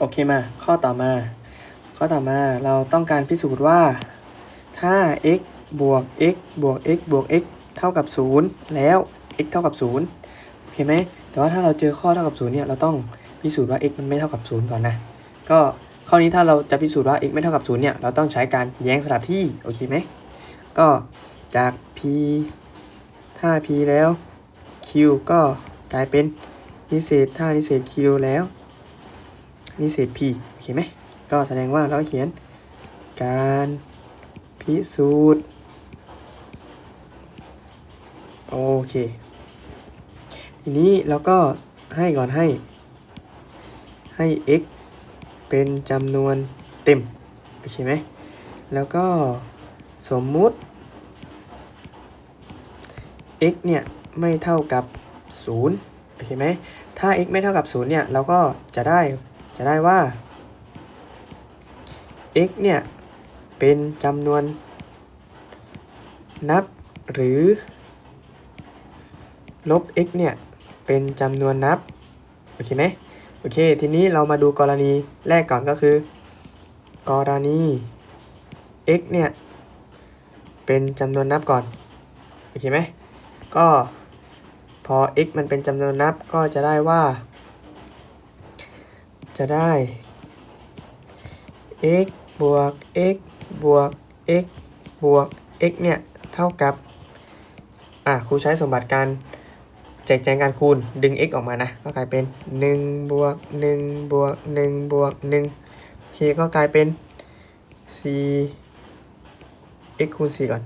โอเคมา ข้อต่อมา ข้อต่อมาเราต้องการพิสูจน์ว่า ถ้า x บวก x บวก x บวก x เท่ากับ 0 แล้ว x เท่ากับ 0 โอเคไหม แต่ว่าถ้าเราเจอข้อเท่ากับ 0 เนี่ย เราต้องพิสูจน์ว่า x มันไม่เท่ากับ 0 ก่อนนะ ก็ข้อนี้ถ้าเราจะพิสูจน์ว่า x ไม่เท่ากับ 0 เนี่ย เราต้องใช้การแย้งสลับที่ โอเคไหม ก็จาก p ถ้า p แล้ว q ก็กลายเป็นนิเศษถ้านิเศษ q แล้ว นิเศษ p โอเคไหมก็แสดงว่าเราเขียน การพิสูจน์โอเค ทีนี้เราก็ให้ก่อนให้ ให้ x เป็นจำนวนเต็มโอเคไหมแล้วก็สมมุติ x เนี่ย ไม่เท่ากับ 0 โอเคไหม ถ้า x ไม่เท่ากับ 0 เนี่ย เราก็จะได้ จะได้ว่า x เนี่ย เป็นจำนวน นับหรือ ลบ x เนี่ย เป็นจำนวนนับ โอเคไหมโอเค ทีนี้เรามาดูกรณีแรกก่อนก็คือ กรณี x เนี่ย เป็นจำนวนนับก่อน โอเคไหม ก็พอ x มันเป็นจำนวนนับก็จะได้ว่า จะได้ x บวก x บวก x บวก x เนี่ย เท่ากับ อะครูใช้สมบัติการแจกแจงการคูณดึง x ออกมานะ ก็กลายเป็น1บวก1บวก1บวก1โอเคก็กลายเป็น 4 x คูณ 4 ก่อน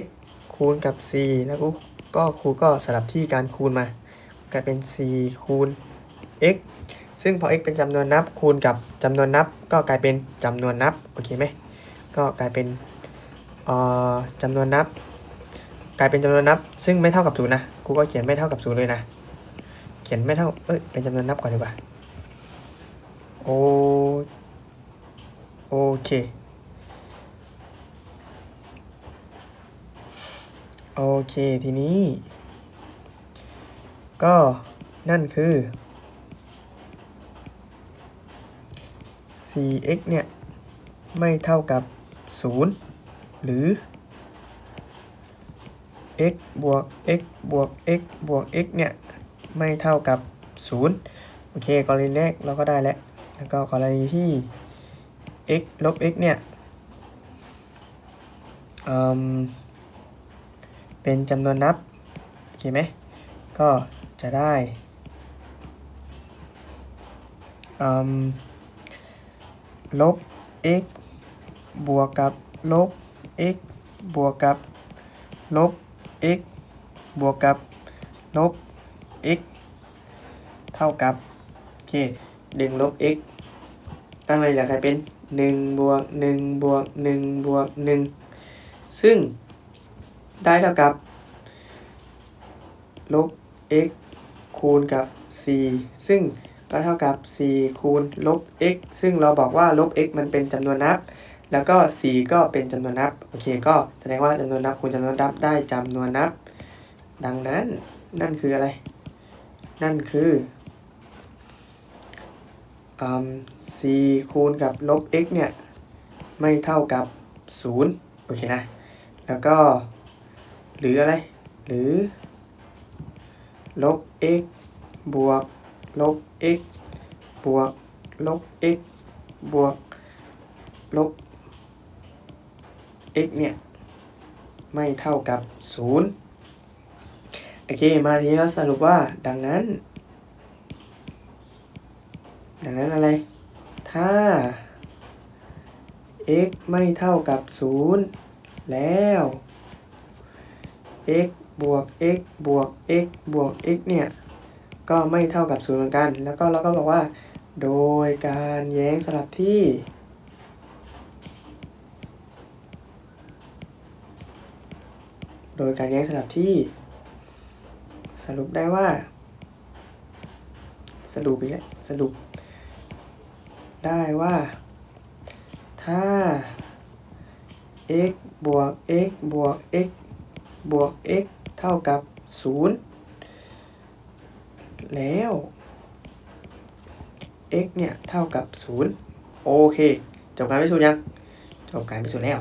x คูณกับ 4 แล้วก็ครูก็สลับที่การคูณมา กลายเป็น 4 คูณ x ซึ่งพอ x เป็นจำนวนนับคูณกับจำนวนนับ ก็กลายเป็นจำนวนนับโอเคไหมก็กลายเป็นเอ่อจำนวนนับ กลายเป็นจำนวนนับ ซึ่งไม่เท่ากับศูนย์นะครูก็เขียนไม่เท่ากับศูนย์เลยนะเขียนไม่เท่าเอ้ยเป็นจำนวนนับก่อนดีกว่าโอโอเคโอเคทีนี้ ก็นั่นคือ 4x เนี่ย ไม่เท่ากับ 0 หรือ x บวก x บวก x บวก x เนี่ย ไม่เท่ากับ 0 โอเคกรณีแรกเราก็ได้แล้ว แล้วก็กรณีที่ x ลบ x เนี่ยเป็นจำนวนนับ โอเคไหม ก็จะได้ ลบ x บวกกับลบ x บวกกับลบ x บวกกับลบ x เท่ากับโอเคดึงลบ x ตั้งเลยอยากให้เป็น1บวก1บวก1บวก1ซึ่งได้เท่ากับ ลบ x คูณกับ 4 ซึ่ง ก็เท่ากับ 4 คูณลบ x ซึ่งเราบอกว่าลบ x มันเป็นจำนวนนับ แล้วก็ 4 ก็เป็นจำนวนนับ โอเค ก็แสดงว่าจำนวนนับคูณจำนวนนับได้จำนวนนับ ดังนั้น นั่นคืออะไร นั่นคืออ4คูณกับลบ x เนี่ย ไม่เท่ากับ 0 โอเคนะ แล้วก็ หรืออะไร หรือ ลบ x บวก ลบ x บวก ลบ x บวก ลบ x เนี่ย ไม่เท่ากับ 0 โอเค มาทีนี้เราสรุปว่าดังนั้น ดังนั้นอะไร ถ้า x ไม่เท่ากับ 0 แล้ว x บวก x บวก x บวก x เนี่ย ก็ไม่เท่ากับ0เหมือนกัน แล้วก็เราก็บอกว่า โดยการแย้งสลับที่ โดยการแย้งสลับที่ สรุปได้ว่า สรุปอีกแล้วสรุป ได้ว่า ถ้า x บวก x บวก x บวก x เท่ากับ 0 แล้ว x เนี่ย เท่ากับ 0 โอเค จบการพิสูจน์ยัง จบการพิสูจน์แล้ว